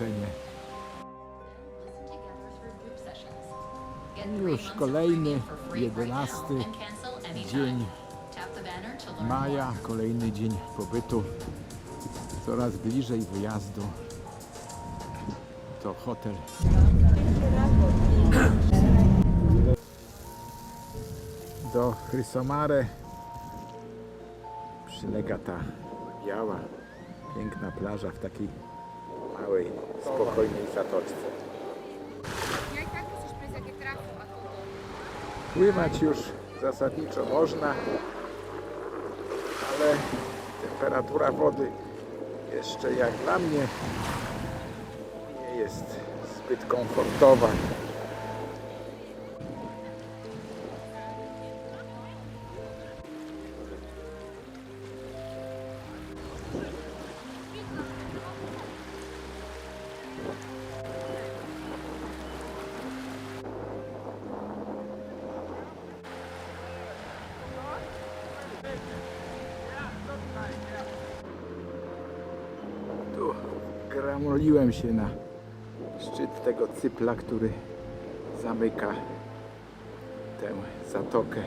three już kolejny, premium for free right now 11 and cancel anytime. dzień maja, kolejny dzień pobytu. Coraz bliżej wyjazdu. To hotel. Do Chrysomare przylega ta biała, piękna plaża w takiej małej, spokojnej zatoczce. Pływać już zasadniczo można, ale temperatura wody jeszcze jak dla mnie nie jest zbyt komfortowa. Się na szczyt tego cypla, który zamyka tę zatokę,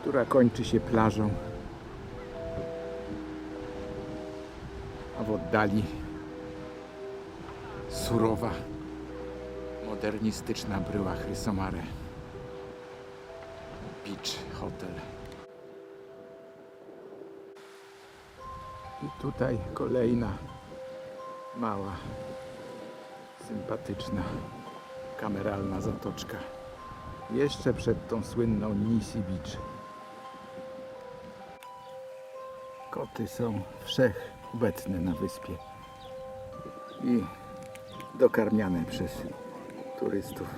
która kończy się plażą. A w oddali surowa, modernistyczna bryła Chrysomare. Beach Hotel. I tutaj kolejna mała, sympatyczna, kameralna zatoczka. Jeszcze przed tą słynną Nisi Beach. Koty są wszechobecne na wyspie i dokarmiane przez turystów.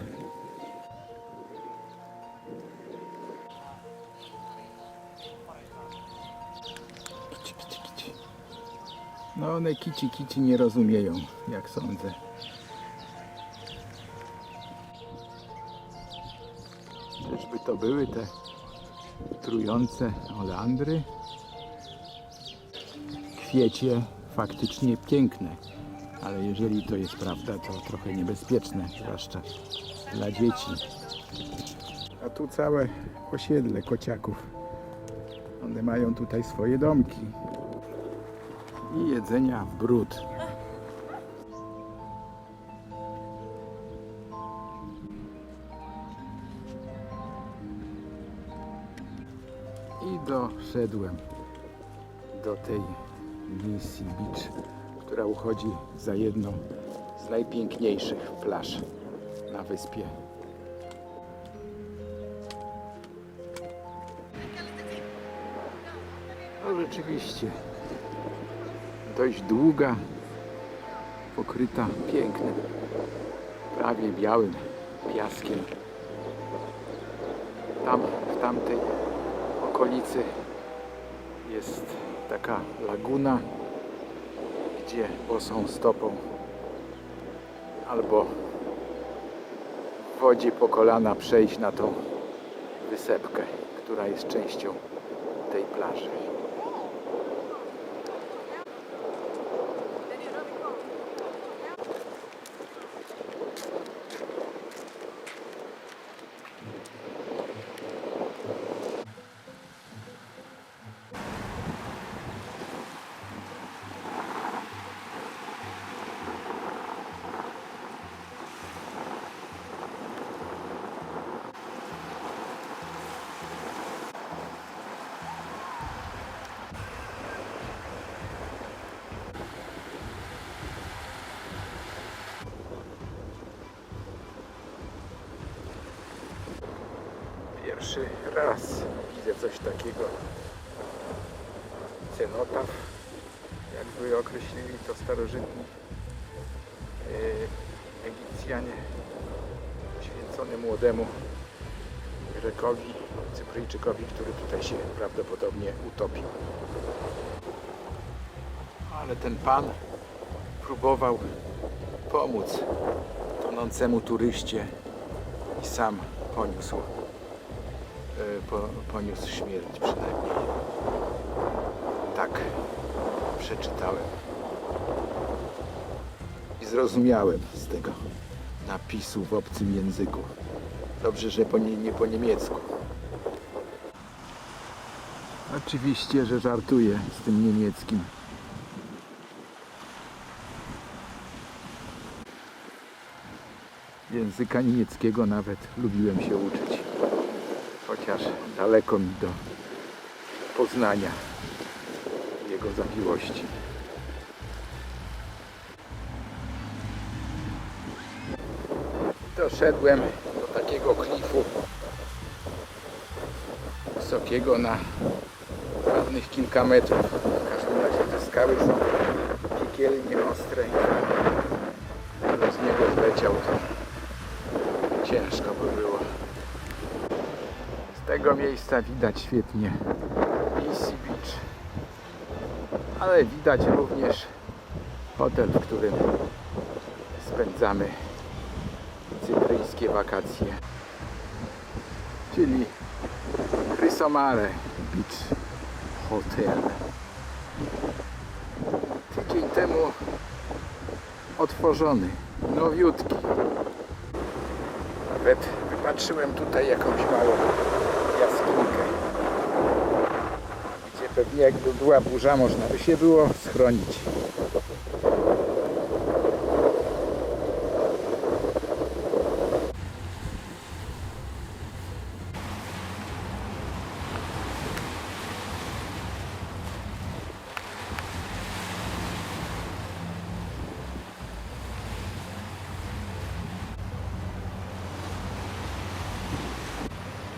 No one kici kici nie rozumieją, jak sądzę. Czyżby to były te trujące oleandry? Kwiecie faktycznie piękne, ale jeżeli to jest prawda, to trochę niebezpieczne, zwłaszcza dla dzieci. A tu całe osiedle kociaków. One mają tutaj swoje domki i jedzenia w brud. I doszedłem do tej Nisi Beach, która uchodzi za jedną z najpiękniejszych plaż na wyspie. No rzeczywiście dość długa, pokryta pięknym, prawie białym piaskiem. Tam, w tamtej okolicy jest taka laguna, gdzie bosą stopą albo w wodzie po kolana przejść na tą wysepkę, która jest częścią tej plaży. Pierwszy raz widzę coś takiego. Cenotaf, jakby określili to starożytni e, Egipcjanie, poświęcony młodemu Grekowi, Cypryjczykowi, który tutaj się prawdopodobnie utopił. Ale ten pan próbował pomóc tonącemu turyście i sam poniósł po, poniósł śmierć przynajmniej. Tak przeczytałem. zrozumiałem z tego napisu w obcym języku. Dobrze, że po nie, nie po niemiecku. Oczywiście, że żartuję z tym niemieckim. Języka niemieckiego nawet lubiłem się uczyć. Chociaż daleko mi do poznania jego zawiłości. Doszedłem do takiego klifu wysokiego na ładnych kilka metrów. W każdym razie te skały są piekielnie ostre. Gdybym z niego zleciał, to ciężko by było. Tego miejsca widać świetnie Easy Beach. Ale widać również hotel, w którym spędzamy cypryjskie wakacje. Czyli Chrysomare Beach Hotel. Tydzień temu otworzony, nowiutki. Nawet wypatrzyłem tutaj jakąś małą jaskinikę, gdzie pewnie jakby była burza, można by się było schronić.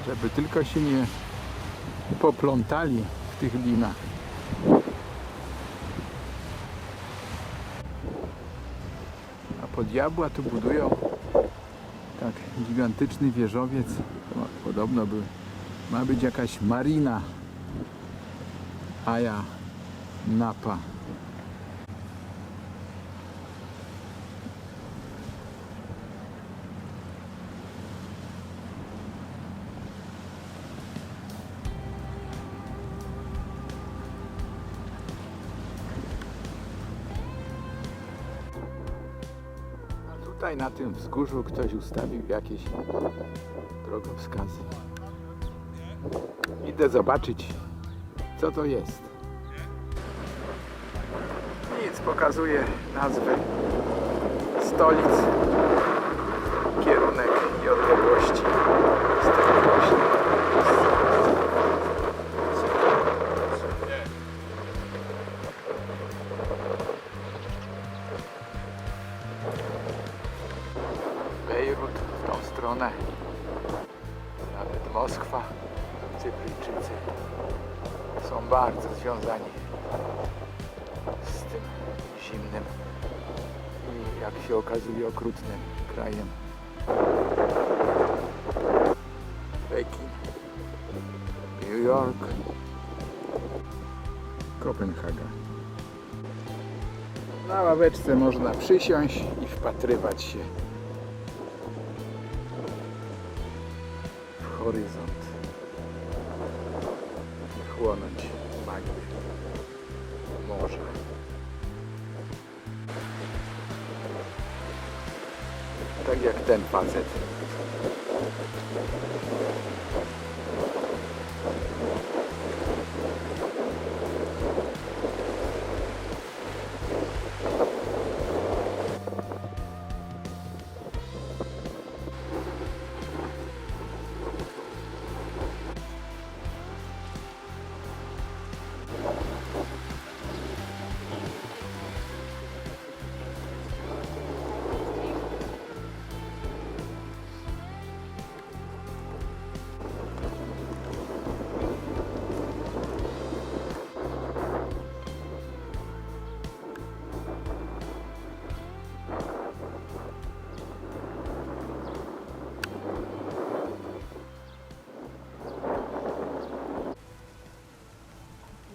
Żeby tylko się nie poplątali w tych linach. A pod diabła tu budują tak gigantyczny wieżowiec. No, podobno by, ma być jakaś marina. A ja Napa. Na tym wzgórzu ktoś ustawił jakieś drogowskazy. Idę zobaczyć, co to jest. Nic, pokazuje nazwy stolic, kierunek i odległości bardzo związani z tym zimnym i jak się okazuje okrutnym krajem. Pekin, New York, Kopenhaga. Na ławeczce można przysiąść i wpatrywać się w horyzont chłonąć magię morza. Tak jak ten facet.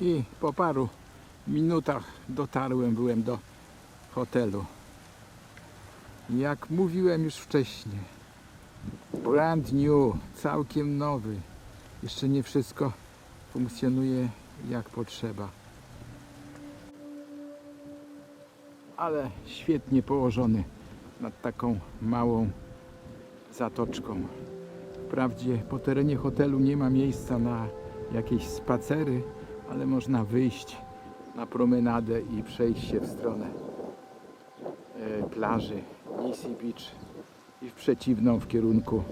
I po paru minutach dotarłem, byłem do hotelu. Jak mówiłem już wcześniej, brand new, całkiem nowy. Jeszcze nie wszystko funkcjonuje jak potrzeba. ale świetnie położony nad taką małą zatoczką. Wprawdzie po terenie hotelu nie ma miejsca na jakieś spacery, ale można wyjść na promenadę i przejść się w stronę e, plaży Nisi Beach i w przeciwną w kierunku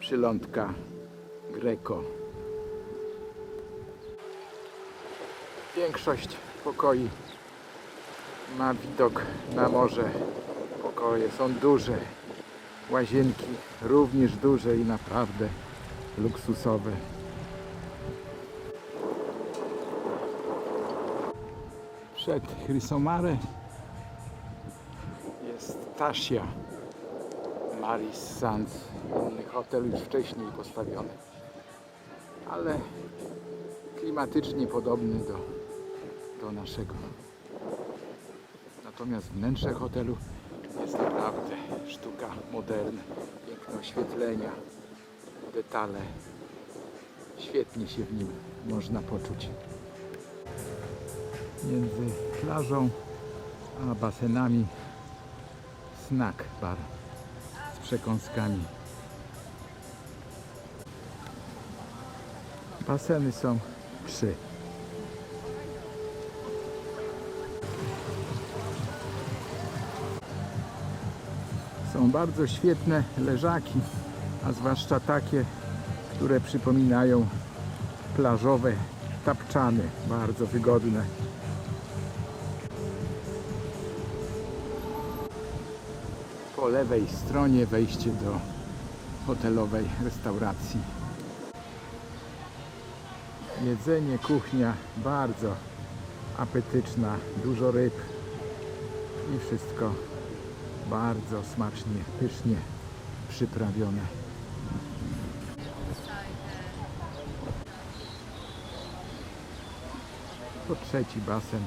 przylądka Greco. Większość pokoi ma widok na morze. Pokoje są duże, łazienki również duże i naprawdę luksusowe. Przed Chrysomare jest Tasia Maris Sands, inny hotel już wcześniej postawiony, ale klimatycznie podobny do, do naszego. Natomiast wnętrze hotelu jest naprawdę sztuka moderna, piękne oświetlenia, detale. Świetnie się w nim można poczuć. Między plażą a basenami snack bar z przekąskami. Baseny są trzy. Są bardzo świetne leżaki, a zwłaszcza takie, które przypominają plażowe tapczany, bardzo wygodne. Po lewej stronie wejście do hotelowej restauracji. Jedzenie, kuchnia bardzo apetyczna, dużo ryb i wszystko bardzo smacznie, pysznie przyprawione. To trzeci basen,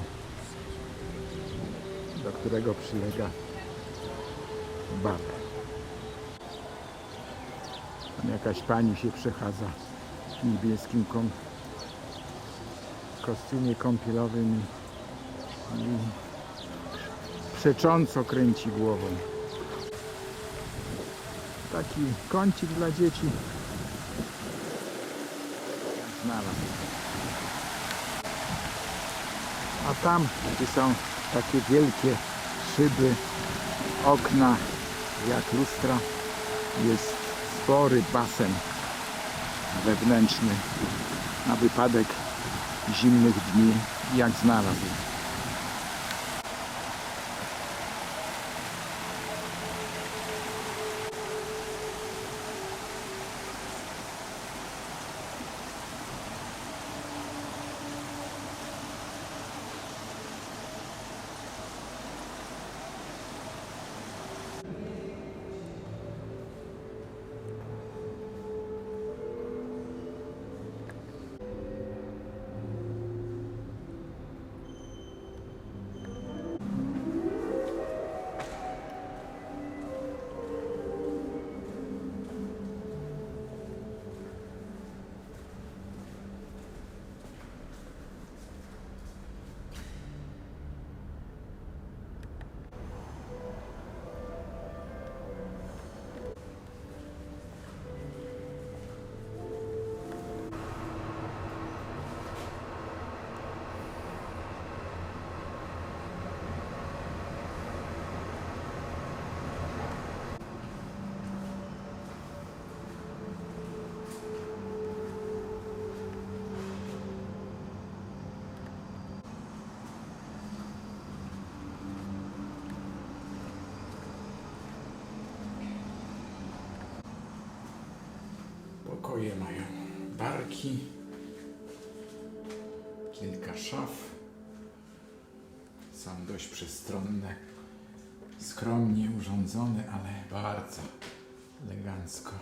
do którego przylega bar. Tam jakaś pani się przechadza w niebieskim kom- kostiumie kąpielowym i, i przecząco kręci głową. Taki kącik dla dzieci. Znalazł. A tam, gdzie są takie wielkie szyby, okna, jak lustra, jest spory basen wewnętrzny na wypadek zimnych dni, jak znalazł. Pokoje mają barki, kilka szaf. Są dość przestronne, skromnie urządzone, ale bardzo elegancko.